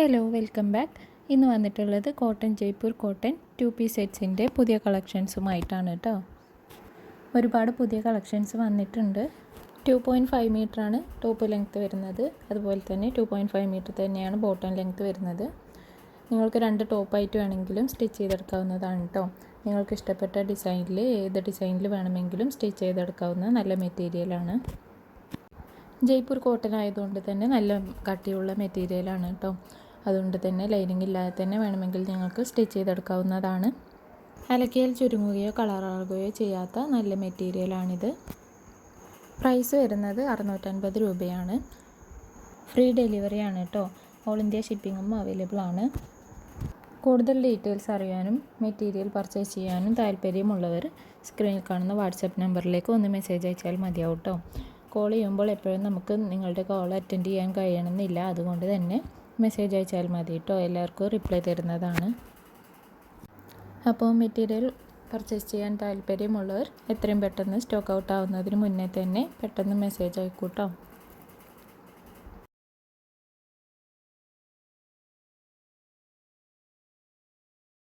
Hello welcome back. ഇന്ന് വന്നിട്ടുള്ളത് cotton Jaipur cotton two piece സെറ്റ്സിന്റെ പുതിയ കളക്ഷൻസുമായിട്ടാണ് കേട്ടോ ഒരുപാട് പുതിയ കളക്ഷൻസ് വന്നിട്ടുണ്ട്. ടു പോയിന്റ് ഫൈവ് മീറ്ററാണ് ടോപ്പ് ലെങ്ത്ത് വരുന്നത്. അതുപോലെ തന്നെ ടു പോയിന്റ് ഫൈവ് മീറ്റർ തന്നെയാണ് ബോട്ടം ലെങ്ത്ത് വരുന്നത്. നിങ്ങൾക്ക് രണ്ട് ടോപ്പായിട്ട് വേണമെങ്കിലും സ്റ്റിച്ച് ചെയ്തെടുക്കാവുന്നതാണ് കേട്ടോ നിങ്ങൾക്ക് ഇഷ്ടപ്പെട്ട ഡിസൈനിൽ ഏത് ഡിസൈനിൽ വേണമെങ്കിലും സ്റ്റിച്ച് ചെയ്തെടുക്കാവുന്ന നല്ല മെറ്റീരിയലാണ് ജയ്പൂർ കോട്ടൺ ആയതുകൊണ്ട് തന്നെ നല്ല കട്ടിയുള്ള മെറ്റീരിയലാണ് കേട്ടോ അതുകൊണ്ട് തന്നെ ലൈനിങ് ഇല്ലാതെ തന്നെ വേണമെങ്കിൽ നിങ്ങൾക്ക് സ്റ്റിച്ച് ചെയ്തെടുക്കാവുന്നതാണ്. അലക്കിയാൽ ചുരുങ്ങുകയോ കളറാകുകയോ ചെയ്യാത്ത നല്ല മെറ്റീരിയലാണിത് പ്രൈസ് വരുന്നത് അറുന്നൂറ്റൻപത് രൂപയാണ്. ഫ്രീ ഡെലിവറി ആണ് കേട്ടോ ഓൾ ഇന്ത്യ ഷിപ്പിങ്ങും അവൈലബിൾ ആണ്. കൂടുതൽ ഡീറ്റെയിൽസ് അറിയാനും മെറ്റീരിയൽ പർച്ചേസ് ചെയ്യാനും താല്പര്യമുള്ളവർ സ്ക്രീനിൽ കാണുന്ന വാട്സപ്പ് നമ്പറിലേക്ക് ഒന്ന് മെസ്സേജ് അയച്ചാൽ മതിയാവും കേട്ടോ കോൾ ചെയ്യുമ്പോൾ എപ്പോഴും നമുക്ക് നിങ്ങളുടെ കോൾ അറ്റൻഡ് ചെയ്യാൻ കഴിയണമെന്നില്ല. അതുകൊണ്ട് തന്നെ മെസ്സേജ് അയച്ചാൽ മതി കേട്ടോ എല്ലാവർക്കും റിപ്ലൈ തരുന്നതാണ്. അപ്പോൾ മെറ്റീരിയൽ പർച്ചേസ് ചെയ്യാൻ താല്പര്യമുള്ളവർ എത്രയും പെട്ടെന്ന് സ്റ്റോക്ക് ഔട്ട് ആവുന്നതിന് മുന്നേ തന്നെ പെട്ടെന്ന് മെസ്സേജ് അയക്കൂട്ടോ.